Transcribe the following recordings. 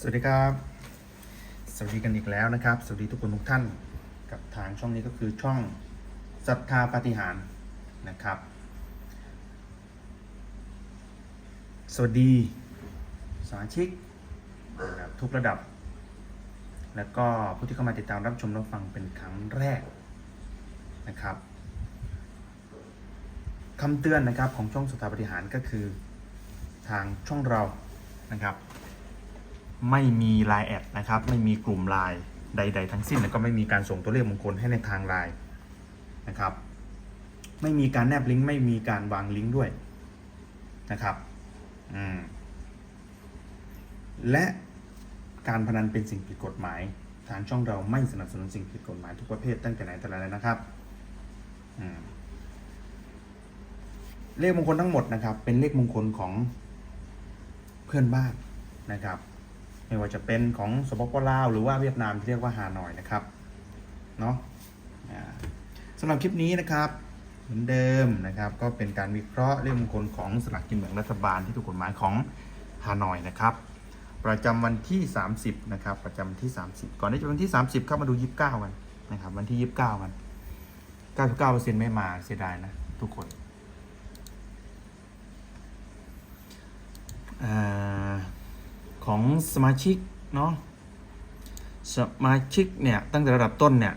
สวัสดีครับ สวัสดีกันอีกแล้วนะครับ สวัสดีทุกคนทุกท่านกับทางช่องนี้ก็คือช่องศรัทธาปฏิหารนะครับ สวัสดีสมาชิกนะครับทุกระดับ แล้วก็ผู้ที่เข้ามาติดตามรับชมรับฟังเป็นครั้งแรกนะครับคำเตือนนะครับของช่องสถาปฏิหารก็คือทางช่องเรานะครับ ไม่มีไลน์แอดนะครับ ไม่มีกลุ่มไลน์ใด ๆ ทั้งสิ้นแล้วก็ไม่มีการส่งตัวเลขมงคลให้ในทางไลน์นะครับ ไม่มีการแนบลิงก์ไม่มีการวางลิงก์ด้วยนะครับอืมและการพนันเป็นสิ่งผิดกฎหมาย ทางช่องเราไม่สนับสนุนสิ่งผิดกฎหมายทุกประเภทตั้งแต่ไหนแต่ไรแล้วนะครับเลขมงคลทั้งหมดนะครับ เป็นเลขมงคลของเพื่อนบ้านนะครับ ไม่ว่าจะเป็นของสปปลาวหรือว่าเวียดนามที่เรียกว่าฮานอยนะครับเนาะสำหรับคลิปนี้นะครับเหมือนเดิมนะครับก็เป็นการวิเคราะห์เรื่องมงคลของสลากกินแบ่งรัฐบาลที่ถูกกฎหมายของฮานอยนะครับประจำวันที่ 30นะครับประจำที่ 30 ก่อนที่จะวันที่ 30เข้ามาดู 29 กันนะครับวันที่ 29 กัน 99%ไม่มาเสียดายนะทุกคนอ่า ของสมาชิกเนาะสมาชิกเนี่ยตั้งแต่ระดับต้นเนี่ย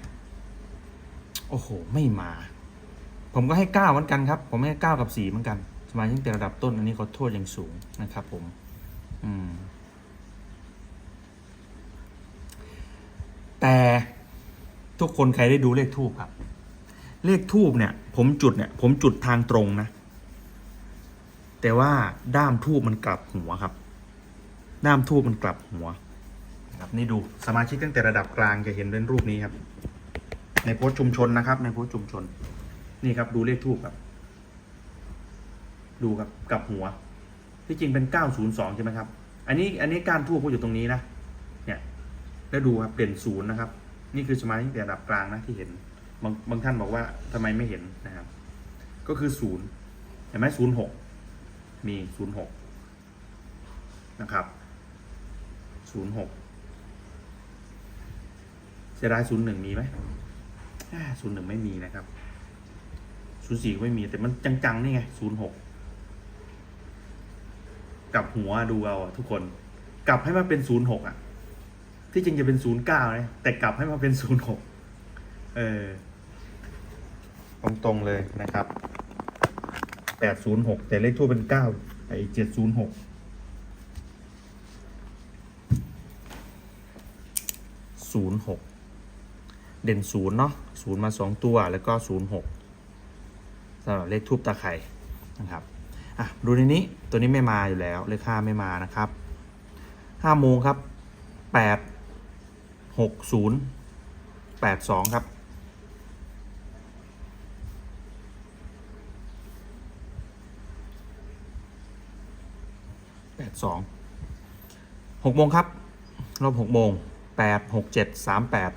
โอ้โห ไม่มา ผมก็ให้เก้าเหมือนกันครับ ผมให้เก้ากับสีเหมือนกัน สมาชิกแต่ระดับต้นอันนี้เขาโทษอย่างสูงนะครับ ผม อืม แต่ทุกคนใครได้ดูเลขทูบครับ เลขทูบเนี่ย ผมจุดเนี่ย ผมจุดทางตรงนะ แต่ว่าด้ามทูบมันกลับหัวครับ ด้ามทูบมันกลับหัวนะครับนี่ดูสมาชิกตั้งแต่ระดับกลางจะเห็นเป็นรูปนี้ครับ ในโพสต์ชุมชนนะครับ ในโพสต์ชุมชน นี่ครับ ดูเลขทูบครับ ดูครับกลับหัว ที่จริงเป็น902ใช่ไหมครับ อันนี้อันนี้การทูบพูดอยู่ตรงนี้นะเนี่ยแล้วดูครับเปลี่ยนศูนย์นะครับ นี่คือสมาชิกตั้งแต่ระดับกลางนะที่เห็นบางบางท่านบอกว่าทำไมไม่เห็นนะครับ ก็คือศูนย์เห็นไหมศูนย์หกมีศูนย์หกนะครับ ศูนย์หกเสียดายศูนย์หนึ่งมีไหมศูนย์หนึ่งไม่มีนะครับศูนย์สี่ไม่มีแต่มันจังๆนี่ไงศูนย์หกกลับหัวดูเอาอะทุกคน กลับให้มันเป็นศูนย์หกอะที่จริงจะเป็นศูนย์เก้าเนะแต่กลับให้มาเป็นศูนย์หกเออ ตรงๆเลยนะครับแปดศูนย์หกแต่เลขทูปเป็นเก้าไอ้เจ็ดศูนย์หก ศูนย์หกเด่นศูนย์เนาะศูนย์มาสองตัวแล้วก็ศูนย์หกสำหรับเลขทูบตาไข่นะครับอะดูในนี้ตัวนี้ไม่มาอยู่แล้วเลขห้าไม่มานะครับห้าโมงครับแปดหกศูนย์แปดสองครับแปดสองหกโมงครับ รอบหกโมง แปดหกเจ็ดสามแปด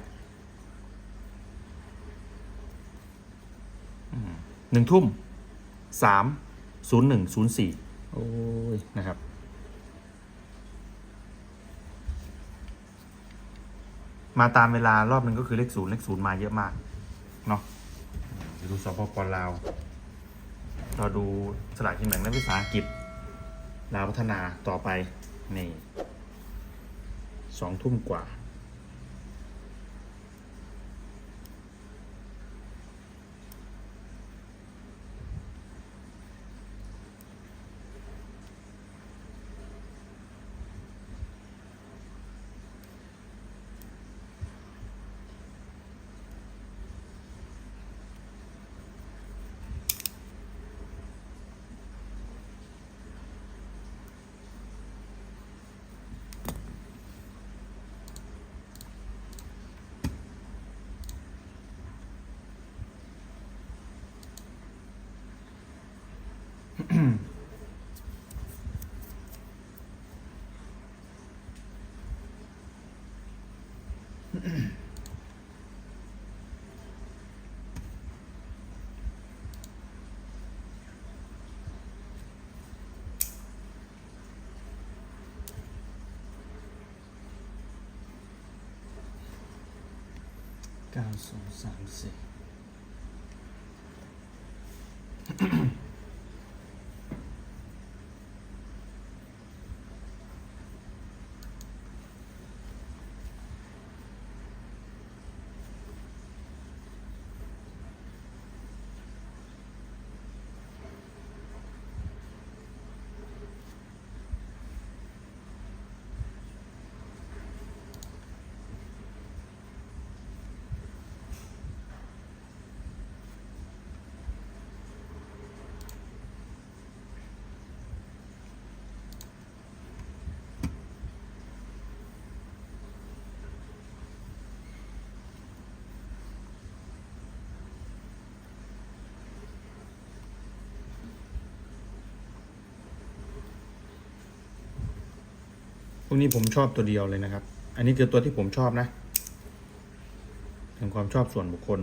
หนึ่งทุ่มสามศูนย์หนึ่งศูนย์สี่โอ้ย นะครับ มาตามเวลารอบหนึ่งก็คือเลขศูนย์เลขศูนย์มาเยอะมาก เนาะดูสปปลาวเราดูสลากกินแบ่งรัฐวิสาหกิจลาวพัฒนาต่อไป นี่สองทุ่มกว่า cao số 34 วกนี้ผมชอบตัวเดียวเลยนะครับ อันนี้คือตัวที่ผมชอบนะเป็นความชอบส่วนบุคคล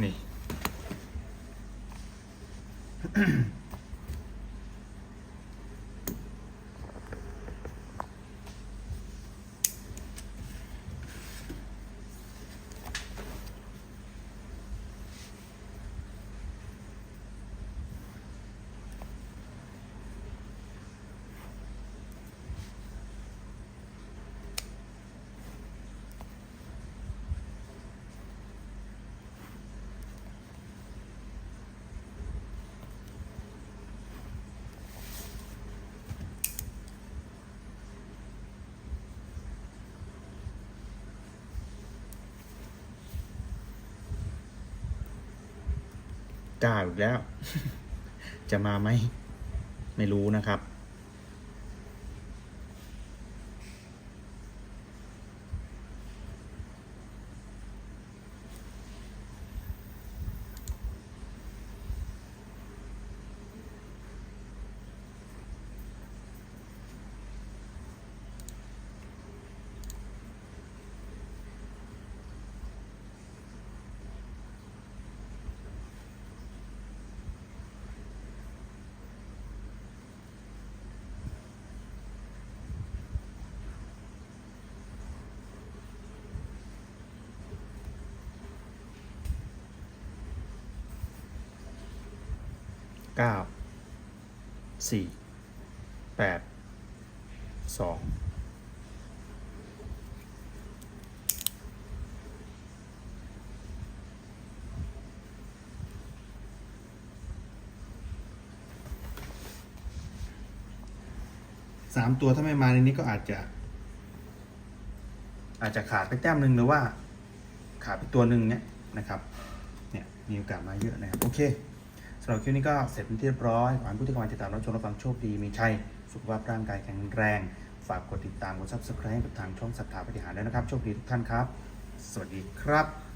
นี่ ก้าอีกแล้ว จะมาไหมไม่รู้นะครับ ก้าสี่แปดสองสามตัวถ้าไม่มาในนี้ก็อาจจะ อาจจะขาดไปแต้มหนึ่งหรือว่าขาดไปตัวหนึ่งเนี่ยนะครับ เนี่ยมีโอกาสมาเยอะนะครับ โอเค สำหรับคลิปนี้ก็เสร็จเป็นที่เรียบร้อยขอให้ผู้ที่กำลังติดตามรับชมรับฟังโชคดีมีชัย สุขภาพร่างกายแข็งแรง ฝากกดติดตามกดซับสไคร b e กับทางช่องสัทธาปฏิหารด้วยนะครับ โชคดีทุกท่านครับ สวัสดีครับ